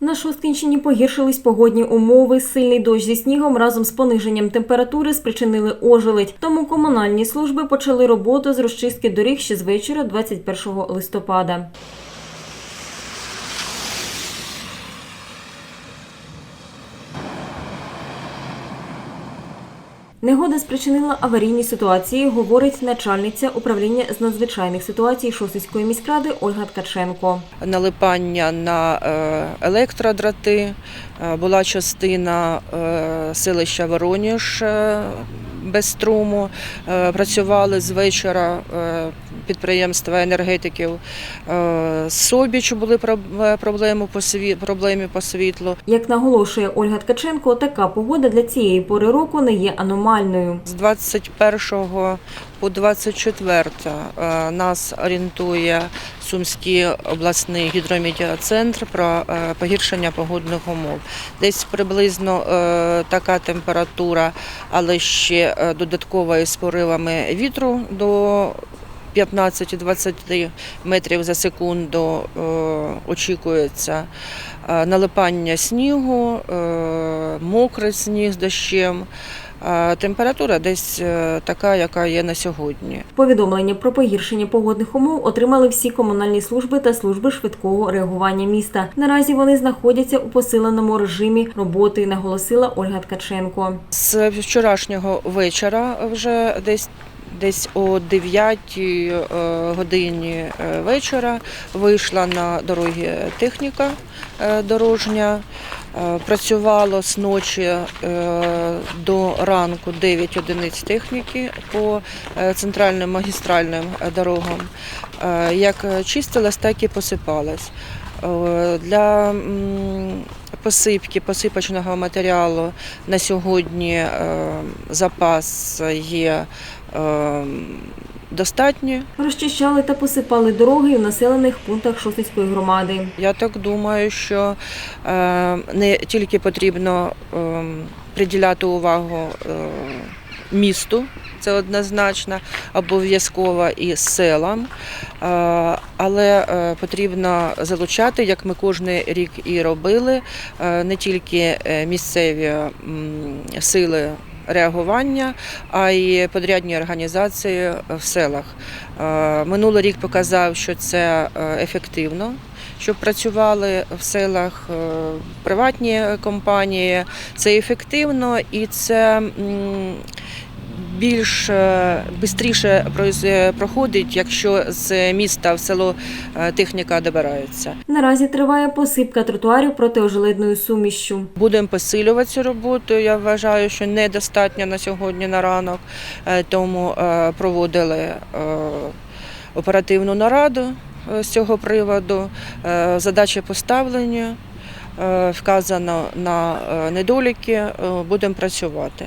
На Шосткінщині погіршились погодні умови. Сильний дощ зі снігом разом з пониженням температури спричинили ожеледь. Тому комунальні служби почали роботу з розчистки доріг ще з вечора 21 листопада. Негода спричинила аварійні ситуації, говорить начальниця управління з надзвичайних ситуацій Шосицької міськради Ольга Ткаченко. налипання на е, електродрати. Е, Була частина е, селища Вороніж без струму. Працювали з вечора підприємства енергетиків. Собіч були проблеми по проблеми по світлу. Як наголошує Ольга Ткаченко, така погода для цієї пори року не є аномальною. З 21 по 24 е, нас орієнтує Сумський обласний гідрометеоцентр про е, погіршення погодних умов. Десь приблизно е, така температура, але ще додатково із поривами вітру до 15-20 метрів за секунду очікується налипання снігу, мокрий сніг з дощем. Температура десь е, така, яка є на сьогодні. Повідомлення про погіршення погодних умов отримали всі комунальні служби та служби швидкого реагування міста. Наразі вони знаходяться у посиленому режимі роботи, наголосила Ольга Ткаченко. З вчорашнього вечора вже десь. Десь о 9 е, годині е, вечора вийшла на дороги техніка е, дорожня. Працювало з ночі до ранку 9 одиниць техніки по центральним магістральним дорогам. Як чистилась, так і посипалась. Для посипки посипочного матеріалу на сьогодні е, запас є е, достатній. Розчищали та посипали дороги в населених пунктах Шосницької громади. Я так думаю, що е, не тільки потрібно приділяти увагу місту, це однозначно, обов'язково і селам, але е, потрібно залучати, як ми кожен рік і робили, е, не тільки е, місцеві сили. Реагування, а й подрядні організації в селах. Е, Минулий рік показав, що це е, ефективно, щоб працювали в селах е, приватні компанії. Це ефективно і це більш швидше проходить, якщо з міста в село техніка добирається. Наразі триває посипка тротуарів протиожеледною сумішшю. Будемо посилювати цю роботу. Я вважаю, що недостатньо на сьогодні на ранок, е, тому е, проводили е, оперативну нараду з цього приводу. Задачі поставлені, вказано на недоліки, будемо працювати.